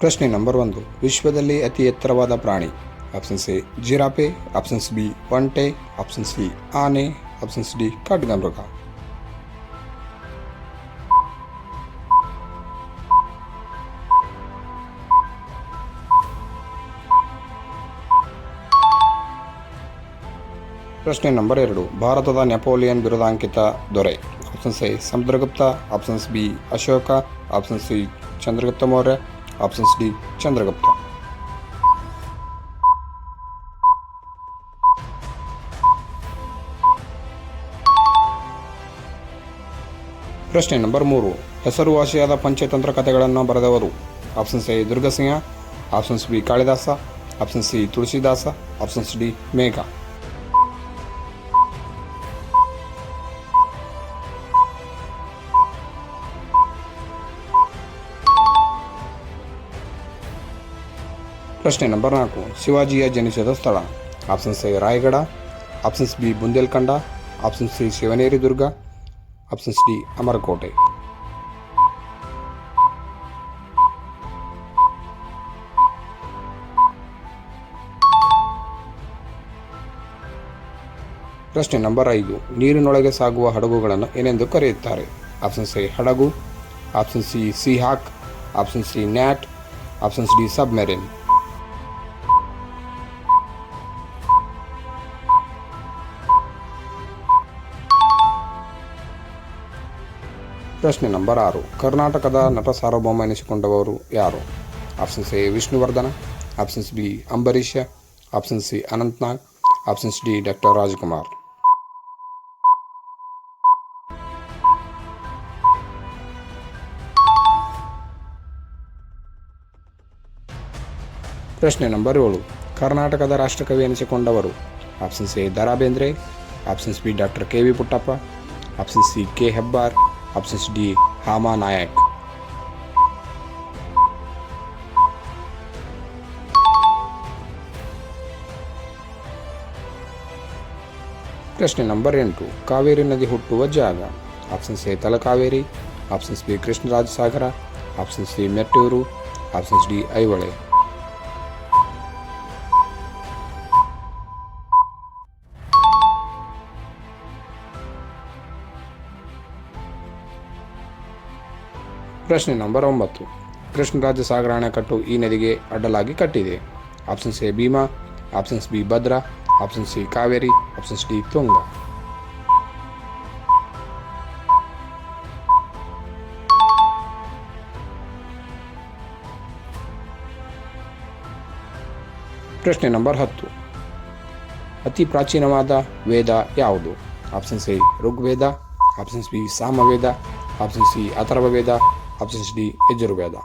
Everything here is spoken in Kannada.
ಪ್ರಶ್ನೆ ನಂಬರ್ ಒಂದು. ವಿಶ್ವದಲ್ಲಿ ಅತಿ ಎತ್ತರವಾದ ಪ್ರಾಣಿ. Options A giraffe options B, ಒಂಟೆ. ಆಪ್ಷನ್ಸ್ ಸಿ, ಆನೆ. ಆಪ್ಷನ್ಸ್ ಡಿ, ಕಾಡ್ಗಮೃಗ. ಪ್ರಶ್ನೆ ನಂಬರ್ ಎರಡು. ಭಾರತದ ನೆಪೋಲಿಯನ್ ಬಿರುದಾಂಕಿತ ದೊರೆ. Options A, Samudragupta. Options B, Ashoka. Option C, Chandragupta Maurya. Options D Chandragupta ಪ್ರಶ್ನೆ ನಂಬರ್ ಮೂರು. ಹೆಸರುವಾಸಿಯಾದ ಪಂಚತಂತ್ರ ಕಥೆಗಳನ್ನು ಬರೆದವರು. Options A Durgasimha. Options B Kalidasa. Option C Tulsidas. Options D Megha. ಪ್ರಶ್ನೆ ನಂಬರ್ ನಾಲ್ಕು. ಶಿವಾಜಿಯ ಜನಿಸಿದ ಸ್ಥಳ. Options A Raigad options B, Bundelkhand. Option C, Shivneri Durg. Options D, Amarkot. ಪ್ರಶ್ನೆ ನಂಬರ್ ಐದು. ನೀರಿನೊಳಗೆ ಸಾಗುವ ಹಡಗುಗಳನ್ನು ಏನೆಂದು ಕರೆಯುತ್ತಾರೆ? ಆಪ್ಷನ್ಸ್ ಎ ಹಡಗು. Option C sea hawk option C, gnat. Options D, submarine. ಪ್ರಶ್ನೆ ನಂಬರ್ ಆರು ಕರ್ನಾಟಕದ ನಟ ಸಾರ್ವಭೌಮ ಎನಿಸಿಕೊಂಡವರು ಯಾರು options A Vishnuvardhana options B Ambareesha option C Ananthnag options D doctor Rajkumar ಪ್ರಶ್ನೆ ನಂಬರ್ ಏಳು ಕರ್ನಾಟಕದ ರಾಷ್ಟ್ರಕವಿ ಎನಿಸಿಕೊಂಡವರು options A Da Ra Bendre options B doctor K V Puttappa option C K Hebbar options D Ha Ma Nayak. ಪ್ರಶ್ನೆ ನಂಬರ್ ಎಂಟು. ಕಾವೇರಿ ನದಿ ಹುಟ್ಟುವ ಜಾಗ. Option A Talakaveri options B Krishnaraja Sagara options C Mettur options D Aihole. ಪ್ರಶ್ನೆ ನಂಬರ್ ಒಂಬತ್ತು. ಕೃಷ್ಣರಾಜ ಸಾಗರ ಅಣೆಕಟ್ಟು ಈ ನದಿಗೆ ಅಡ್ಡಲಾಗಿ ಕಟ್ಟಿದೆ. Options A Bhima. Options B Bhadra. Option C Kaveri. Options D Tunga. ಪ್ರಶ್ನೆ ನಂಬರ್ ಹತ್ತು. ಅತಿ ಪ್ರಾಚೀನವಾದ ವೇದ ಯಾವುದು? Options A Rigveda. Options B Samaveda. Option C Atharvaveda. absensd ee Jarweeda